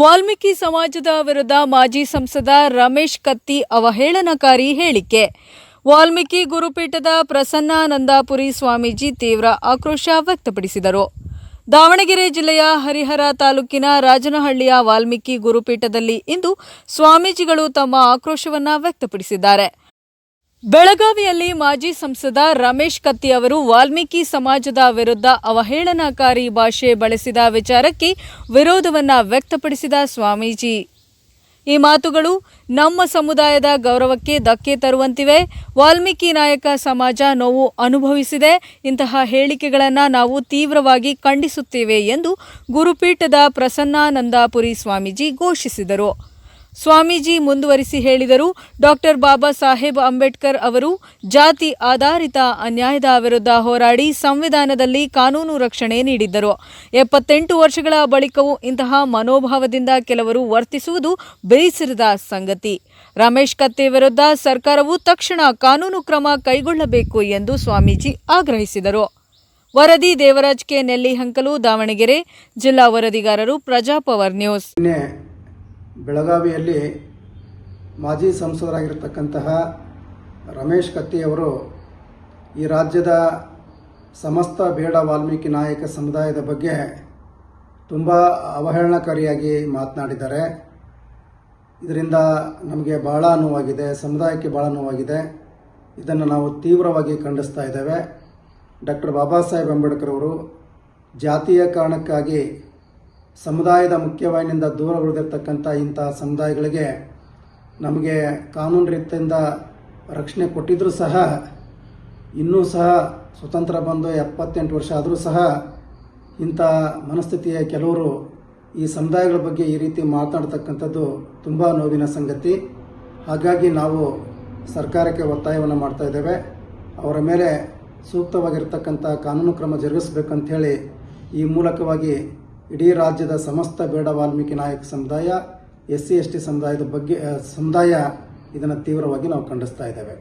ವಾಲ್ಮೀಕಿ ಸಮಾಜದ ವಿರುದ್ಧ ಮಾಜಿ ಸಂಸದ ರಮೇಶ್ ಕತ್ತಿ ಅವಹೇಳನಕಾರಿ ಹೇಳಿಕೆ. ವಾಲ್ಮೀಕಿ ಗುರುಪೀಠದ ಪ್ರಸನ್ನಾನಂದಾಪುರಿ ಸ್ವಾಮೀಜಿ ತೀವ್ರ ಆಕ್ರೋಶ ವ್ಯಕ್ತಪಡಿಸಿದರು. ದಾವಣಗೆರೆ ಜಿಲ್ಲೆಯ ಹರಿಹರ ತಾಲೂಕಿನ ರಾಜನಹಳ್ಳಿಯ ವಾಲ್ಮೀಕಿ ಗುರುಪೀಠದಲ್ಲಿ ಇಂದು ಸ್ವಾಮೀಜಿಗಳು ತಮ್ಮ ಆಕ್ರೋಶವನ್ನು ವ್ಯಕ್ತಪಡಿಸಿದ್ದಾರೆ. ಬೆಳಗಾವಿಯಲ್ಲಿ ಮಾಜಿ ಸಂಸದ ರಮೇಶ್ ಕತ್ತಿ ಅವರು ವಾಲ್ಮೀಕಿ ಸಮಾಜದ ವಿರುದ್ಧ ಅವಹೇಳನಕಾರಿ ಭಾಷೆ ಬಳಸಿದ ವಿಚಾರಕ್ಕೆ ವಿರೋಧವನ್ನು ವ್ಯಕ್ತಪಡಿಸಿದ ಸ್ವಾಮೀಜಿ. ಈ ಮಾತುಗಳು ನಮ್ಮ ಸಮುದಾಯದ ಗೌರವಕ್ಕೆ ಧಕ್ಕೆ ತರುವಂತಿವೆ. ವಾಲ್ಮೀಕಿ ನಾಯಕ ಸಮಾಜ ನೋವು ಅನುಭವಿಸಿದೆ. ಇಂತಹ ಹೇಳಿಕೆಗಳನ್ನು ನಾವು ತೀವ್ರವಾಗಿ ಖಂಡಿಸುತ್ತೇವೆ ಎಂದು ಗುರುಪೀಠದ ಪ್ರಸನ್ನಾನಂದಪುರಿ ಸ್ವಾಮೀಜಿ ಘೋಷಿಸಿದರು. ಸ್ವಾಮೀಜಿ ಮುಂದುವರಿಸಿ ಹೇಳಿದರು. ಡಾಕ್ಟರ್ ಬಾಬಾ ಸಾಹೇಬ್ ಅಂಬೇಡ್ಕರ್ ಅವರು ಜಾತಿ ಆಧಾರಿತ ಅನ್ಯಾಯದ ವಿರುದ್ಧ ಹೋರಾಡಿ ಸಂವಿಧಾನದಲ್ಲಿ ಕಾನೂನು ರಕ್ಷಣೆ ನೀಡಿದ್ದರು. ಎಪ್ಪತ್ತೆಂಟು ವರ್ಷಗಳ ಬಳಿಕವೂ ಇಂತಹ ಮನೋಭಾವದಿಂದ ಕೆಲವರು ವರ್ತಿಸುವುದು ಬೇಸರದ ಸಂಗತಿ. ರಮೇಶ್ ಕತ್ತೆ ವಿರುದ್ಧ ಸರ್ಕಾರವು ತಕ್ಷಣ ಕಾನೂನು ಕ್ರಮ ಕೈಗೊಳ್ಳಬೇಕು ಎಂದು ಸ್ವಾಮೀಜಿ ಆಗ್ರಹಿಸಿದರು. ವರದಿ ದೇವರಾಜ್ ಕೆ. ನೆಲ್ಲಿಹಂಕಲು ದಾವಣಗೆರೆ, ಜಿಲ್ಲಾ ವರದಿಗಾರರು ಪ್ರಜಾಪವರ್ ನ್ಯೂಸ್. ಬೆಳಗಾವಿಯಲ್ಲಿ ಮಾಜಿ ಸಂಸದರಾಗಿರ್ತಕ್ಕಂತಹ ರಮೇಶ್ ಕತ್ತಿಯವರು ಈ ರಾಜ್ಯದ ಸಮಸ್ತ ಬೇಡ ವಾಲ್ಮೀಕಿ ನಾಯಕ ಸಮುದಾಯದ ಬಗ್ಗೆ ತುಂಬ ಅವಹೇಳನಕಾರಿಯಾಗಿ ಮಾತನಾಡಿದ್ದಾರೆ. ಇದರಿಂದ ನಮಗೆ ಭಾಳ ನೋವಾಗಿದೆ, ಸಮುದಾಯಕ್ಕೆ ಭಾಳ ನೋವಾಗಿದೆ. ಇದನ್ನು ನಾವು ತೀವ್ರವಾಗಿ ಖಂಡಿಸ್ತಾ ಇದ್ದೇವೆ. ಡಾಕ್ಟರ್ ಬಾಬಾ ಸಾಹೇಬ್ ಅಂಬೇಡ್ಕರ್ ಅವರು ಜಾತಿಯ ಕಾರಣಕ್ಕಾಗಿ ಸಮುದಾಯದ ಮುಖ್ಯವಾಹಿನಿಂದ ದೂರ ಉಳಿದಿರ್ತಕ್ಕಂಥ ಇಂಥ ಸಮುದಾಯಗಳಿಗೆ ನಮಗೆ ಕಾನೂನು ರೀತಿಯಿಂದ ರಕ್ಷಣೆ ಕೊಟ್ಟಿದ್ದರೂ ಸಹ, ಇನ್ನೂ ಸಹ ಸ್ವತಂತ್ರ ಬಂದು ಎಪ್ಪತ್ತೆಂಟು ವರ್ಷ ಆದರೂ ಸಹ ಇಂಥ ಮನಸ್ಥಿತಿಯ ಕೆಲವರು ಈ ಸಮುದಾಯಗಳ ಬಗ್ಗೆ ಈ ರೀತಿ ಮಾತನಾಡ್ತಕ್ಕಂಥದ್ದು ತುಂಬ ನೋವಿನ ಸಂಗತಿ. ಹಾಗಾಗಿ ನಾವು ಸರ್ಕಾರಕ್ಕೆ ಒತ್ತಾಯವನ್ನು ಮಾಡ್ತಾ ಇದ್ದೇವೆ. ಅವರ ಮೇಲೆ ಸೂಕ್ತವಾಗಿರ್ತಕ್ಕಂಥ ಕಾನೂನು ಕ್ರಮ ಜರುಗಿಸಬೇಕಂಥೇಳಿ ಈ ಮೂಲಕವಾಗಿ ಇಡೀ ರಾಜ್ಯದ ಸಮಸ್ತ ಬೇಡ ವಾಲ್ಮೀಕಿ ನಾಯಕ ಸಮುದಾಯ ಎಸ್ ಸಿ ಎಸ್ ಟಿ ಸಮುದಾಯದ ಬಗ್ಗೆ ಸಮುದಾಯ ಇದನ್ನು ತೀವ್ರವಾಗಿ ನಾವು ಖಂಡಿಸ್ತಾ ಇದ್ದೇವೆ.